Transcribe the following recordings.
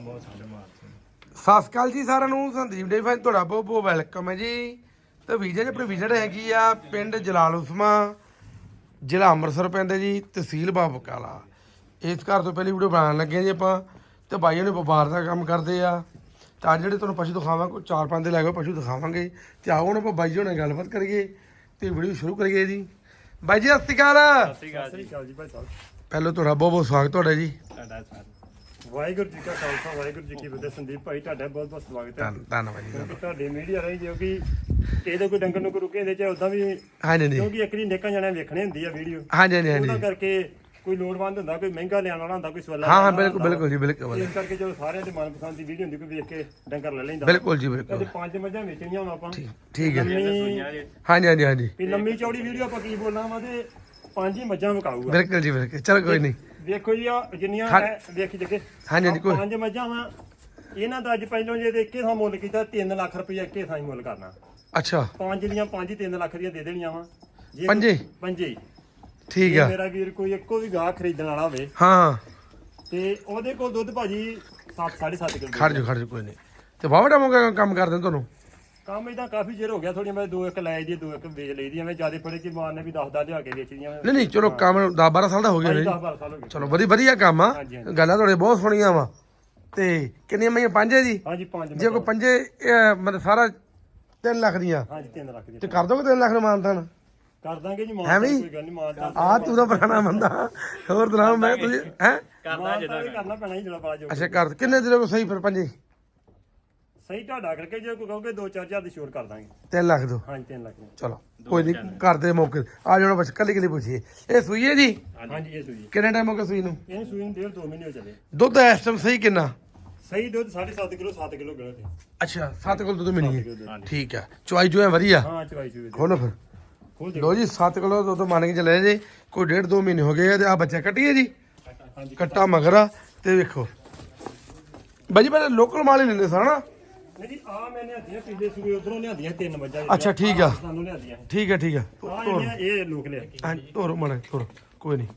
ਬਹੁਤ ਸਾਰੇ ਮਾਰਦੇ ਸਤਿ ਸ਼੍ਰੀ ਅਕਾਲ ਜੀ ਸਾਰਿਆਂ ਨੂੰ ਸੰਦੀਪ ਡੇ ਫੈਨ ਤੁਹਾਡਾ ਬਹੁਤ ਬਹੁਤ ਵੈਲਕਮ ਹੈ ਜੀ। ਤੇ ਵੀਜ਼ਾ ਜੀ ਵਿਜ਼ਿਟ ਹੈਗੀ ਆ ਪਿੰਡ ਜਲਾਲ ਉਸਮਾ ਜ਼ਿਲ੍ਹਾ ਅੰਮ੍ਰਿਤਸਰ ਪੈਂਦਾ ਜੀ ਤਹਿਸੀਲ ਬਾਬਕਾਲਾ ਇਸ ਘਰ ਤੋਂ ਪਹਿਲੀ ਵੀਡੀਓ ਬਣਾਉਣ ਲੱਗੇ ਹਾਂ ਜੀ ਆਪਾਂ ਤੇ ਬਾਈਆਂ ਨੇ ਵਪਾਰ ਦਾ ਕੰਮ ਕਰਦੇ ਆ। ਤਾਂ ਅੱਜ ਜਿਹੜੇ ਤੁਹਾਨੂੰ ਪਸ਼ੂ ਦਿਖਾਵਾਂਗੇ ਉਹ ਚਾਰ ਪੰਜ ਦੇ ਲੈ ਕੇ ਪਸ਼ੂ ਦਿਖਾਵਾਂਗੇ। ਤੇ ਆਓ ਹੁਣ ਆਪਾਂ ਬਾਈ ਜੀ ਨਾਲ ਗੱਲਬਾਤ ਕਰੀਏ ਤੇ ਵੀਡੀਓ ਸ਼ੁਰੂ ਕਰੀਏ ਜੀ। ਬਾਈ ਜੀ ਸਤਿ ਸ਼੍ਰੀ ਅਕਾਲ। ਸਤਿ ਸ਼੍ਰੀ ਅਕਾਲ ਜੀ। ਭਾਈ ਸਾਹਿਬ। ਪਹਿਲਾਂ ਤੁਹਾਡਾ ਬਹੁਤ ਬਹੁਤ ਸਵਾਗਤ ਤੁਹਾਡਾ ਜੀ। ਤੁਹਾਡਾ ਸਾਰਾ ਵਾਹਿਗੁਰੂ ਜੀ ਕਾ ਖਾਲਸਾ ਵਾਹਿਗੁਰੂ ਜੀ ਕੀ ਫਤਿਹ। ਸੰਦੀਪ ਭਾਈ ਤੁਹਾਡਾ ਬਹੁਤ ਬਹੁਤ ਸਵਾਗਤ ਹੈ। ਧੰਨ- ਧੰਨਵਾਦ ਜੀ ਕਿਉਂਕਿ ਤੁਹਾਡੀ ਮੀਡੀਆ ਰਹੀ ਜੋ ਕਿ ਇਹਦੇ ਕੋਈ ਡੰਗਰ ਨੂੰ ਕੋਈ ਰੁਕੇ ਦੇ ਚਾਹੇ ਉਦਾਂ ਵੀ ਹਾਂਜੀ ਜੀ ਕਿਉਂਕਿ ਇੱਕ ਦੀ ਨੇਕਾਂ ਜਣਿਆਂ ਵੇਖਣੀ ਹੁੰਦੀ ਆ ਵੀਡੀਓ ਹਾਂਜੀ ਹਾਂਜੀ ਹਾਂਜੀ। ਕਰਕੇ ਕੋਈ ਲੋੜਵੰਦ ਹੁੰਦਾ ਕੋਈ ਮਹਿੰਗਾ ਲਿਆਉਣ ਵਾਲਾ ਹੁੰਦਾ ਕੋਈ ਸਵਾਲਾ ਹਾਂ ਹਾਂ ਬਿਲਕੁਲ ਬਿਲਕੁਲ ਜੀ ਬਿਲਕੁਲ ਇਸ ਕਰਕੇ ਜਦੋਂ ਸਾਰਿਆਂ ਦੇ ਮਨਪਸੰਦ ਦੀ ਵੀਡੀਓ ਹੁੰਦੀ ਕੋਈ ਵੇਖ ਕੇ ਡੰਗਰ ਲੈ ਲੈਂਦਾ। ਬਿਲਕੁਲ ਜੀ ਬਿਲਕੁਲ। ਤੇ ਪੰਜ ਮੱਝਾਂ ਵੇਚਣੀਆਂ ਹੁਣ ਆਪਾਂ। ਠੀਕ ਹੈ। ਲੰਮੀ ਹਾਂਜੀ ਹਾਂਜੀ ਹਾਂਜੀ। ਵੀ ਲੰਮੀ ਚੌੜੀ ਵੀਡੀਓ ਆਪਾਂ ਕੀ ਬੋਲਣਾ ਵਾ ਤੇ ਪੰਜ ਹੀ ਮੱਝਾਂ ਵਿਕਾਊਗਾ। ਬਿਲਕੁਲ ਜੀ ਬਿਲਕੁਲ। ਚਲੋ ਕੋਈ ਨਹੀਂ। ਵੇਖੋ ਜੀ ਆ ਜਿੰਨੀਆਂ ਹਾਂ। ਇਹ ਵੇਖੀ ਜੱਗੇ ਹਾਂਜੀ, ਹਾਂਜੀ, ਕੋਈ- ਪੰਜ ਮੱਝਾਂ ਵਾ। ਇਹਨਾਂ ਦਾ ਅੱਜ ਪਹਿਲੋਂ ਜੇ ਦੇ ਇੱਕੇ ਥਾਂ ਮੁੱਲ ਕੀਤਾ 3 ਲੱਖ ਰੁਪਏ ਇੱਕੇ ਥਾਂ ਹੀ ਮੁੱਲ ਕਰਨਾ। ਅੱਛਾ। ਪੰਜ ਦੀਆਂ ਪੰਜ ਹੀ 3 ਲੱਖ ਦੀਆਂ ਦੇ ਦੇਣੀਆਂ ਵਾ। ਜੇ ਪੰਜੇ? ਪੰਜੇ। ਹੀ। ਠੀਕ ਜੇ ਆ। ਮੇਰਾ ਵੀਰ ਕੋਈ ਇੱਕੋ ਵੀ ਗਾਹ ਖਰੀਦਣ ਵਾਲਾ ਹੋਵੇ ਹਾਂ। ਹਾਂ ਤੇ ਉਹਦੇ ਕੋਲ ਦੁੱਧ ਭਾਜੀ 7 7.5 ਕਿਲੋ ਖੜ ਜਾ ਖੜ ਜਾ ਕੋਈ ਨਹੀਂ। ਤੇ ਬਾਬਾ ਟਾਮੋ ਕਾ ਕੰਮ ਕਰਦੇ ਨੇ ਤੁਹਾਨੂੰ? ਕੰਮ ਇਹਦਾ ਕਾਫੀ ਚਿਰ ਹੋ ਗਿਆ ਥੋੜੀ ਮੈਂ ਦੋ ਇੱਕ ਲੈ ਦੀ ਦੋ ਇੱਕ ਵੇਚ ਲਈ ਦੀ ਮੈਂ ਜ਼ਿਆਦਾ ਫੜੇ ਕਿ ਮਾਰ ਨੇ ਵੀ 10 10 ਲਿਆ ਕੇ ਵੇਚਦੀਆਂ ਨਹੀਂ ਨਹੀਂ ਚਲੋ ਕੰਮ 10 12 ਸਾਲ ਦਾ ਹੋ ਗਿਆ 10 ਜੀ 12 ਸਾਲ ਹੋ ਗਏ। ਚਲੋ ਵਧੀਆ ਵਧੀਆ ਕੰਮ ਆ। ਹਾਂਜੀ, ਹਾਂਜੀ। ਗੱਲਾਂ ਤੁਹਾਡੇ ਬਹੁਤ ਸੋਹਣੀਆਂ ਵਾ। ਤੇ ਕਿੰਨੀਆਂ ਮਈਆਂ? ਪੰਜ ਹੈ ਜੀ? ਹਾਂਜੀ ਪੰਜ ਜੇ ਕੋਈ ਪੰਜੇ ਇਹ ਮਤਲਬ ਸਾਰਾ 3 ਲੱਖ ਦੀਆਂ। ਹਾਂਜੀ 3 ਲੱਖ ਦੀ ਤੇ ਕਰ ਦੋਗੇ 3 ਲੱਖ ਨੂੰ ਮਾਨਤਾਨ ਕਰ ਦਾਂਗੇ ਜੀ ਐਵੇਂ ਹੀ? ਕੋਈ ਗੱਲ ਨਹੀਂ ਮਾਰ ਆ ਤੂੰ ਤਾਂ ਪੁਰਾਣਾ ਬੰਦਾ। ਹੋਰ ਤਰ੍ਹਾਂ ਮੈਂ ਤੁਸੀਂ ਹੈ? ਕਰਦਾ ਜਿੱਦਾਂ ਕਰਨਾ ਪੈਣਾ ਹੀ ਜਿਹੜਾ ਬੜਾ ਜੋ ਅੱਛਾ ਕਰ ਕਿੰਨੇ ਦਿਲੋਂ ਸਹੀ ਫਿਰ ਪੰਜੇ? ਸਹੀ ਢਾਡਾ ਕਰਕੇ ਜੇ ਕੋਈ ਕਹੋਗੇ 2-4000 ਦੀ ਛੋਟ ਕਰ ਦਾਂਗੇ। 3 ਲੱਖ ਦੋ। ਹਾਂਜੀ 3 ਲੱਖ ਦੀ। ਚਲੋ ਕੋਈ ਨਹੀਂ ਕਰਦੇ ਮੌਕੇ ਆ ਜਾਣਾ ਬਸ ਕੱਲੀ ਕੱਲੀ ਪੁੱਛੀਏ। ਇਹ ਸੂਈ ਹੈ ਜੀ? ਹਾਂਜੀ। ਇਹ ਸੂਈ ਕਿੰਨੇ ਟਾਈਮ ਹੋ ਗਿਆ ਸੂਈ ਨੂੰ? ਇਹਨੂੰ ਸੂਈ ਨੂੰ ਡੇਢ 2 ਮਹੀਨੇ ਹੋ ਚੱਲੇ। ਦੁੱਧ ਇਸ ਟਾਈਮ ਸਹੀ ਕਿੰਨਾ? ਸਹੀ ਦੁੱਧ 7.5 ਕਿਲੋ 7 ਕਿਲੋ ਗਣਾ ਤੇ। ਅੱਛਾ 7 ਕਿਲੋ ਦੁੱਧ ਮਿਲੀ ਹੈ। ਠੀਕ ਹੈ। ਚੁਆਈ ਜੋ ਹੈ ਵਧੀਆ? ਹਾਂ ਚਵਾਈ ਚੂਈ ਖੋਲੋ ਫਿਰ। ਖੋਲ ਦੇ। ਲੋ ਜੀ 7 ਕਿਲੋ ਦੁੱਧ ਮੰਨ ਕੇ ਚੱਲੇ ਜੇ। ਕੋਈ ਡੇਢ ਦੋ ਮਹੀਨੇ ਹੋ ਗਏ ਆ ਤੇ ਆ ਬੱਚਾ ਕੱਟੀਏ ਜੀ। ਹਾਂਜੀ। ਕੱਟਾ ਮਗਰਾ ਤੇ ਵੇਖੋ। ਬਾਜੀ ਪਹਿਲੇ ਲੋਕਲ ਮਾਲ ਹੀ ਲੈਂਦੇ ਸਾਂ ਨਾ? ਨਹੀਂ ਜੀ ਆ ਮੈਂ ਲਿਆਦੀਆਂ ਪਿਛਲੇ ਸੂਏ ਉਧਰੋਂ ਲਿਆਦੀਆਂ ਤਿੰਨ ਮੱਝਾਂ ਅੱਛਾ, ਠੀਕ ਆ। ਸਾਨੂੰ ਲਿਆਦੀਆਂ। ਠੀਕ ਹੈ ਠੀਕ ਆ। ਜਿਹੜੀਆਂ ਇਹ ਲੋਕ ਲਿਆ ਹਾਂ ਤੋਰੋ ਮੜਾ ਤੋਰੋ ਕੋਈ ਨਹੀਂ।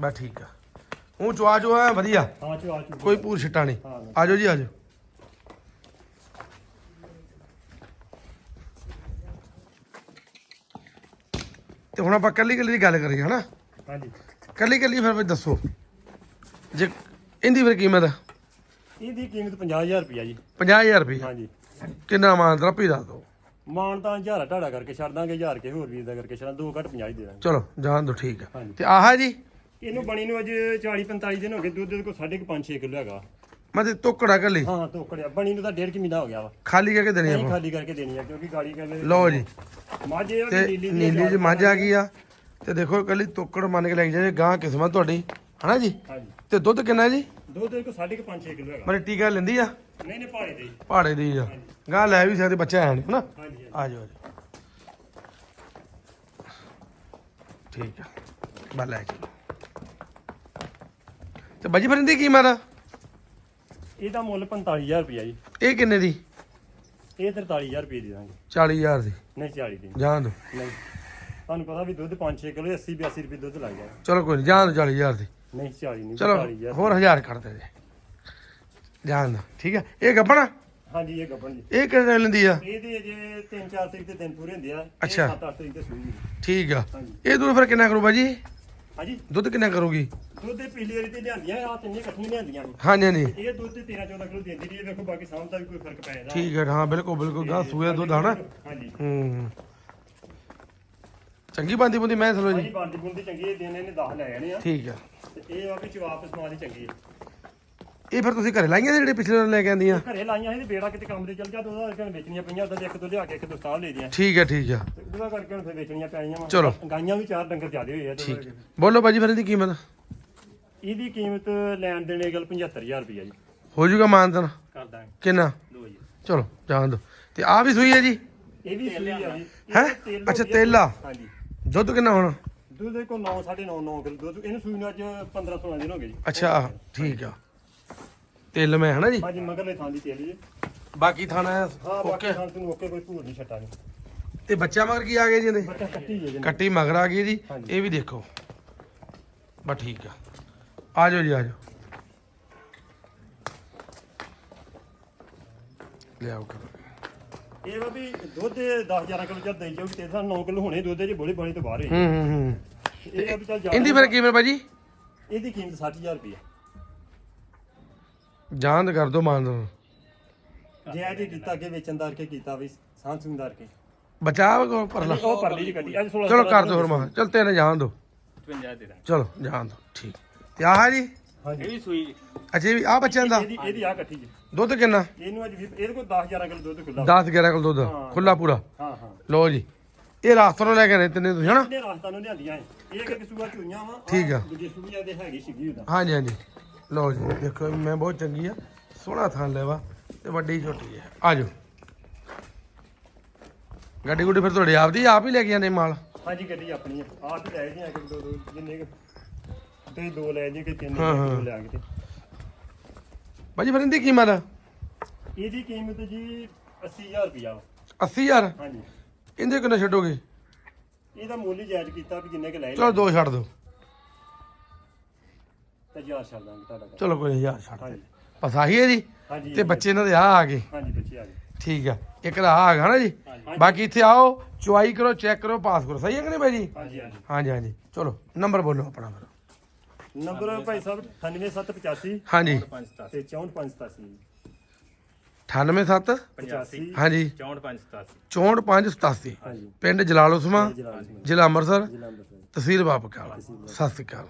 ਬਸ ਠੀਕ ਆ। ਉਹ ਚੁਆ ਜੋ ਹੈ ਵਧੀਆ। ਹਾਂ ਚਵਾ ਚੂ ਕੋਈ ਪੂਰ ਛਿੱਟਾ ਨਹੀਂ। ਹਾਂ। ਆਜੋ ਜੀ ਆਜੋ ਤੇ ਹੁਣ ਆਪਾਂ ਕੱਲੀ ਕੱਲੀ ਦੀ ਗੱਲ ਕਰੀਏ ਹਨਾ? ਹਾਂਜੀ। ਕੱਲੀ ਕੱਲੀ ਫਿਰ ਦੱਸੋ। ਜੇ ਇਹਦੀ ਫਿਰ ਕੀਮਤ? ਇਹਦੀ ਕੀਮਤ 50000 ਰੁਪਿਆ ਜੀ। 50000 ਰੁਪਏ ਹਾਂਜੀ। ਕਿੰਨਾ ਮਾਨ ਤਰਪੀ ਦੱਸ ਦੋ। ਮਾਨ ਤਾਂ ਹਜ਼ਾਰਾ ਢਾੜਾ ਕਰਕੇ ਛੱਡ ਦਾਂਗੇ ਹਜ਼ਾਰ ਕੇ ਹੋਰ ਵੀ ਦਾ ਕਰਕੇ ਛੱਡਾਂ ਦੋ ਘੱਟ 50 ਹੀ ਦੇ ਦਾਂਗੇ। ਚਲੋ ਜਾਣ ਦੋ ਠੀਕ ਆ। ਹਾਂਜੀ। ਤੇ ਆਹ ਜੀ? ਇਹਨੂੰ ਬਣੀ ਨੂੰ ਅੱਜ 40 45 ਦਿਨ ਹੋ ਗਏ ਦੁੱਧ ਦੇ ਕੋਲ 5.5 6 ਕਿਲੋ ਹੈਗਾ। ਮਤੇ ਤੋਕੜਾ ਕੱਲੀ। ਹਾਂ ਤੋਕੜਿਆ। ਬਣੀ ਨੂੰ ਤਾਂ ਡੇਢ ਕਿ ਮਹੀਨਾ ਹੋ ਗਿਆ ਵਾ। ਖਾਲੀ ਕਰਕੇ ਦੇਣੀ ਨਹੀਂ ਆਪਾਂ। ਖਾਲੀ ਕਰਕੇ ਦੇਣੀ ਆ ਕਿਉਂਕਿ ਗਾੜੀ ਕਹਿੰਦੇ ਲਓ ਜੀ। ਮਾਝੇ ਆ ਤੇ ਨੀਲੀ ਦੀ ਨੀਲੀ ਜੀ ਮੱਝ ਆ ਗਈ ਆ। ਤੇ ਦੇਖੋ ਕੱਲੀ ਤੋਕੜ ਮੰਨ ਕੇ ਲੈ ਕੇ ਜਾਏ ਗਾਂ ਕਿਸਮਤ ਤੁਹਾਡੀ। ਹਨਾ ਜੀ? ਹਾਂਜੀ। ਤੇ ਦੁੱਧ ਕਿੰਨਾ ਜੀ? ਦੁੱਧ ਦੇ ਕੋਲ 5.5 6 ਕਿਲੋ ਹੈਗਾ। ਮਰੇ ਟੀਕਾ ਲੈਂਦੀ ਆ? ਨਹੀਂ ਨਹੀਂ ਪਹਾੜੇ ਦੇ ਪਹਾੜੇ ਦੀ ਆ। ਗਾਂ ਲੈ ਵੀ ਸਕਦੇ ਬੱਚਾ ਹੈ ਨਹੀਂ ਹਨਾ? ਹਾਂਜੀ ਹਾਂਜੀ। ਆ ਜਾਓ ਆ ਜਾਓ। ਠੀਕ ਆ। ਬਾ ਲੈ ਚਲੋ ਤੇ ਬਾਜੀ ਫਿਰ ਇਹਦੀ ਕੀਮਤ ਆ? ਇਹਦਾ ਮੁੱਲ 45000 ਰੁਪਇਆ ਜੀ। ਇਹ ਕਿੰਨੇ ਦੀ? ਇਹ 43000 ਰੁਪਏ ਦੇ ਦਾਂਗੇ। 40000 ਦੀ। ਨਹੀਂ 40 ਦੀ। ਜਾਣ ਦੋ। ਨਹੀਂ। ਤੁਹਾਨੂੰ ਪਤਾ ਵੀ ਦੁੱਧ 5-6 ਕਿਲੋ 80 82 ਰੁਪਏ ਦੁੱਧ ਲੱਗ ਜਾਏਗਾ ਚਲੋ ਕੋਈ ਨਹੀਂ ਜਾਣ ਦੋ 40000 ਦੀ। ਨਹੀਂ 40 ਨਹੀਂ ਚਲੋ 40000 ਹੋਰ 1000 ਕਰ ਦੇ ਜੇ। ਜਾਣ ਦੋ ਠੀਕ ਆ? ਇਹ ਗੱਬਣਾ ਹਾਂਜੀ ਇਹ ਗੱਬਣ ਜੀ। ਇਹ ਕਿੰਨੇ ਲੈਂਦੀ ਆ? ਇਹਦੇ ਜੇ 3-4 ਤਰੀਕ ਤੇ ਦਿਨ ਪੂਰੇ ਹੁੰਦੇ ਆ। ਅੱਛਾ। 7-8 ਤਰੀਕ ਤੇ ਸੂਈ ਠੀਕ ਆ। ਹਾਂਜੀ। ਇਹ ਦੁੱਧ ਫਿਰ ਕਿੰਨਾ ਕਰੂ ਬਾਜੀ ਹਾਂਜੀ। ਦੁੱਧ ਕਿੰਨਾ ਕਰੂਗੀ? ਦੁੱਧ ਦੇ ਪਿਛਲੀ ਵਾਰੀ ਤੇ ਲਿਆਂਦੀਆਂ ਆ ਤਿੰਨੇ ਇਕੱਠੀਆਂ ਲਿਆਂਦੀਆਂ। ਸੀ। ਹਾਂਜੀ ਹਾਂਜੀ। ਇਹ ਦੁੱਧ ਤੇ 13-14 ਕਿਲੋ ਦਿੰਦੀ ਰਹੀ ਹੈ ਵੇਖੋ ਬਾਕੀ ਸਾਹਮ ਦਾ ਵੀ ਕੋਈ ਫ਼ਰਕ ਪੈ ਜਾਂਦਾ। ਠੀਕ ਹੈ ਹਾਂ ਬਿਲਕੁਲ ਬਿਲਕੁਲ। ਗਾ ਸੂਏ ਦਾ ਦੁੱਧ ਆ ਨਾ। ਹਾਂਜੀ। ਹੂੰ। ਚੰਗੀ ਬੰਦੀ ਬੰਦੀ ਮੈਂ ਹਾਂਜੀ ਜੀ। ਬਾਲਟੀ ਬੁਲਟੀ ਚੰਗੀ ਹੈ ਦਿਨ ਇਹਨੇ 10 ਲੈ ਜਾਣੇ ਆ। ਠੀਕ ਆ। ਤੇ ਇਹ ਆ ਵੀ ਜਵਾਬ ਸਮਾਨ ਦੀ ਚੰਗੀ ਹੈ ਇਹ ਫਿਰ ਤੁਸੀਂ ਘਰੇ ਲਾਈਆਂ ਜਿਹੜੇ ਪਿਛਲੇ ਵਾਰ ਲੈ ਕੇ ਆਂਦੀਆਂ? ਘਰੇ ਲਾਈਆਂ ਸੀ ਤੇ ਬੇੜਾ ਕਿਤੇ ਕੰਮ ਦੇ ਚੱਲ ਗਿਆ ਤੇ ਉਹਦਾ ਕਰਕੇ ਵੇਚਣੀਆਂ ਪਈਆਂ ਉਹਦਾ ਇੱਕ ਤੋਂ ਲਿਆ ਕੇ ਇੱਕ ਤੋਂ ਸਾਹ ਲੈ ਦੀਆਂ। ਠੀਕ ਹੈ ਠੀਕ ਆ। ਤੇ ਉਹਦਾ ਕਰਕੇ ਹੁਣ ਫਿਰ ਵੇਚਣੀਆਂ ਪੈਣੀਆਂ ਵਾਂ। ਚਲੋ। ਗਾਈਆਂ ਵੀ ਚਾਰ ਡੰਗਰ ਜ਼ਿਆਦੇ ਹੋਏ ਆ ਤੇ ਠੀਕ। ਬੋਲੋ ਬਾਜੀ ਫਿਰ ਇਹਦੀ ਕੀਮਤ। ਇਹਦੀ ਕੀਮਤ ਲੈਣ ਦੇਣੇ ਗੱਲ 75000 ਰੁਪਇਆ ਜੀ। ਹੋ ਜਾਊਗਾ ਮਾਨਤਨ ਕਰ ਦਾਂਗੇ। ਕਿੰਨਾ? ਲੋ ਜੀ ਚਲੋ ਜਾਣ ਦੋ। ਤੇ ਆ ਵੀ ਸੂਈ ਹੈ ਜੀ? ਇਹ ਵੀ ਸੂਈ ਆ ਜੀ। ਹੈਂ? ਇਹ ਤੇਲ ਹੋ ਅੱਛਾ, ਗਿਆ। ਤੇਲ। ਆ। ਹਾਂਜੀ। ਦੁੱਧ ਕਿੰਨਾ ਹੁਣ? ਦੁੱਧ ਕੋਲ 9 9.5 9 ਕਿਲੋ ਦੁੱਧ। ਇਹਨੂੰ ਸੂਈ ਨੂੰ ਅੱਜ 15 16 ਦਿਨ ਹੋ ਗਏ ਜੀ। ਅੱਛਾ ਠੀਕ ਆ। ਤੇਲ ਮੈਂ ਹਨਾ ਜੀ? ਹਾਂਜੀ ਮਗਰਲੇ ਥਾਂ ਦੀ ਤੇਲ ਜੀ। ਬਾਕੀ ਥਾਣਾ ਹਾਂ ਓਕੇ। ਥਾਂ ਤੋਂ ਓਕੇ ਕੋਈ ਭੂਰ ਨਹੀਂ ਛੱਟਾ ਨਹੀਂ। ਤੇ ਬੱਚਾ ਮਗਰ ਕੀ ਆ ਗਏ ਜੀ ਇਹਦੇ? ਬੱਚਾ ਕੱਟੀ ਜੇ ਜੀ। ਕੱਟੀ ਮਗਰ ਆ ਗਈ ਜੀ। ਹਾਂਜੀ। ਇਹ ਵੀ ਦੇਖੋ। ਬਸ ਠੀਕ ਆ। ਆ ਜਾਓ ਜੀ ਆ ਜਾਓ। ਲਿਆਓ ਕਰੋ। ਇਹ ਵਾ ਵੀ ਦੁੱਧ 10 11 ਕਿਲੋ ਚੱਲ ਦੇਈ ਜਾਊਗੀ ਤੇ ਸਾਨੂੰ 9 ਕਿਲੋ ਹੋਣੇ ਦੁੱਧ ਦੇ ਬੋਲੀ ਬਣੀ ਤੋਂ ਬਾਹਰ ਹੂੰ। ਹੂੰ ਹੂੰ ਇਹ ਆ ਵੀ ਚੱਲ ਜ਼ਿਆਦਾ- ਇਹਦੀ ਫਿਰ ਕਿਵੇਂ ਭਾਜੀ? ਇਹਦੀ ਕੀਮਤ 60000 ਰੁਪਏ ਜਾਨ ਕਰ ਦੋ ਮਾਨ ਦੋ ਜੇ ਜੀ ਕੀਤਾ ਅੱਗੇ ਵੇਚਣਦਾਰ ਕੇ ਕੀਤਾ ਵੀ ਸਾਂਸੂੰਦਾਰ ਕੇ ਬਚਾ ਕੋ ਪਰ ਲਾ ਉਹ ਪਰ ਲਈ ਜੀ ਗੱਡੀ ਅੱਜ 16 ਚਲੋ ਕਰ ਦੋ ਫਿਰ ਮਾਂ ਚਲ ਤੇਨੇ ਜਾਣ ਦੋ। 55 ਦੇ ਦਾਂ ਚਲੋ ਜਾਣ ਦੋ ਠੀਕ। ਤੇ ਆਹ ਹੈ ਜੀ। ਹਾਂਜੀ। ਇਹ ਵੀ ਸੂਈ। ਅਜੇ ਵੀ ਆ ਬੱਚਿਆਂ ਦਾ? ਇਹਦੀ ਇਹਦੀ ਆ ਇਕੱਠੀ ਜੀ। ਦੁੱਧ ਕਿੰਨਾ? ਇਹਨੂੰ ਅੱਜ ਵੀ- ਇਹਦੇ ਕੋਲ 10 11 ਕਿਲੋ ਦੁੱਧ ਖੁੱਲਾ 10 11 ਕਿਲੋ ਦੁੱਧ ਖੁੱਲਾ ਪੂਰਾ? ਹਾਂ ਹਾਂ। ਲਓ ਜੀ। ਇਹ ਰਾਸਤੋਂ ਲੈ ਕੇ ਨੇ ਤਿੰਨੇ ਤੁਸੀਂ ਹਨਾ? ਇਹਨੇ ਰਾਸਤਾ ਨੂੰ ਲਿਆਂਦੀਆਂ ਇਹ ਕਿ ਕਿਸੂਆ ਚੋਈਆਂ ਵਾ ਠੀਕ ਆ। ਦੂਜੀ ਸੂਈਆਂ ਦੇ ਹੈਗੀ ਸੀਗੀ ਉਹਦਾ। ਹਾਂਜੀ ਹਾਂਜੀ। ਲਓ ਜੀ ਦੇਖੋ ਮੈਂ ਬਹੁਤ ਚੰਗੀ ਆ। ਸੋਹਣਾ ਥਾਂ ਲੈਵਾ ਤੇ ਵੱਡੀ ਛੋਟੀ ਹੈ ਆ ਜਾਓ। ਗੱਡੀ ਗੁੱਡੀ ਫਿਰ ਤੁਹਾਡੇ ਆਪ ਦੀ ਆਪ ਹੀ ਲੈ ਕੇ ਜਾਂਦੇ ਮਾਲ? ਹਾਂਜੀ ਗੱਡੀ ਆਪਣੀ ਆ। ਆਪ ਹੀ ਲੈ ਜੀ ਆ ਕਿ ਦੋ ਦੋ ਜਿੰਨੇ ਕੁ ਤੁਸੀਂ ਦੋ ਲੈ ਜੀ ਕਿ ਤਿੰਨ ਹਾਂ, ਹਾਂ। ਕਿਲੋ ਲਿਆ ਕੇ ਤੇ। ਭਾਜੀ ਫਿਰ ਇਹਦੀ ਕੀਮਤ? ਇਹਦੀ ਕੀਮਤ ਜੀ 80000 ਰੁਪਿਆ ਵਾ। 80000 ਹਾਂਜੀ। ਇਹਦੇ ਕਿੰਨੇ ਛੱਡੋਗੇ? ਇਹਦਾ ਮੁੱਲ ਹੀ ਜਾਇਜ਼ ਕੀਤਾ ਵੀ ਜਿੰਨੇ ਕ ਲੈ ਚਲੋ ਦੋ ਛੱਡ ਦਿਓ। ਤੇ ਹਜ਼ਾਰ ਛੱਡ ਦਾਂਗੇ ਤੁਹਾਡਾ ਕੰਮ। ਚਲੋ ਕੋਈ ਹਜ਼ਾਰ ਛੱਡ ਹਾਂਜੀ। ਬਸ ਆਹੀ ਹੈ ਜੀ? ਹਾਂਜੀ ਤੇ ਬੱਚੇ ਇਹਨਾਂ ਦੇ ਆ ਆ ਗਏ। ਹਾਂਜੀ ਬੱਚੇ ਆ ਗਏ। ਠੀਕ ਆ। ਇੱਕ ਦਾ ਆ ਹੈਗਾ ਨਾ ਜੀ? ਬਾਕੀ ਇੱਥੇ ਆਓ ਚੁਆਈ ਕਰੋ ਚੈੱਕ ਕਰੋ ਪਾਸ ਕਰੋ। ਸਹੀ ਹੈ ਕਿ ਨਹੀਂ ਭਾਈ ਜੀ? ਹਾਂਜੀ ਹਾਂਜੀ। ਹਾਂਜੀ ਹਾਂਜੀ। ਚਲੋ ਨੰਬਰ ਬੋਲੋ ਆਪਣਾ ਫਿਰ। ਨੰਬਰ ਭਾਈ ਸਾਹਿਬ 98785 ਹਾਂਜੀ। 57 ਤੇ 6487 987 85 ਹਾਂਜੀ। 64 57 6457 ਹਾਂਜੀ। ਪਿੰਡ ਜਲਾਲ ਉਸਮਾ ਜ਼ਿਲ੍ਹਾ ਅੰਮ੍ਰਿਤਸਰ ਜ਼ਿਲ੍ਹਾ ਅੰਮ੍ਰਿਤਸਰ। ਤਹਿਸੀਲ ਬਾਬਕਾਲਾ ਸਤਿ ਸ਼੍ਰੀ ਅਕਾਲ।